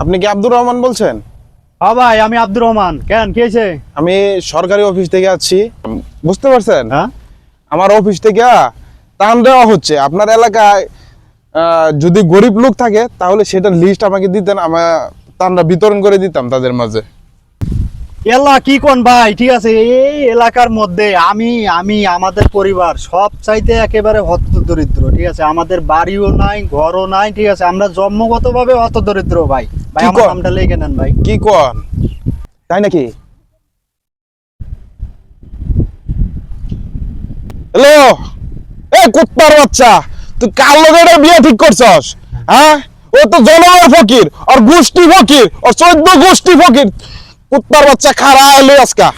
আপনি কি আব্দুর রহমান বলছেন? হ্যাঁ ভাই আমি আব্দুর রহমান। কেন কি হয়েছে আমি সরকারি অফিস থেকে আছি। বুঝতে পারছেন? হ্যাঁ? আমার অফিস থেকে টান দেওয়া হচ্ছে। আপনার এলাকায় যদি গরিব লোক থাকে তাহলে সেটার লিস্ট আমাকে দিতেন আমার টানটা বিতরণ করে দিতাম তাদের মাঝে। এলা কি কোন ভাই? ঠিক আছে এই এলাকার মধ্যে আমি আমি আমাদের পরিবার সব চাইতে একেবারে হত দরিদ্র ঠিক আছে? আমাদের বাড়িও নাই ঘরও নাই ঠিক আছে? আমরা জন্মগতভাবে হত দরিদ্র ভাই। ভাই আমার নামটা লিখে নেন ভাই। কি কন তাই নাকি? হ্যালো? এ কুত্তার বাচ্চা তুই কার এটা বিয়ে ঠিক করছস? হ্যাঁ? ও তো জনগণ ফকির আর গোষ্ঠী ফকির আর চোদ্দ গোষ্ঠী ফকির। কুত্তার বাচ্চা খারা এলো আজকা।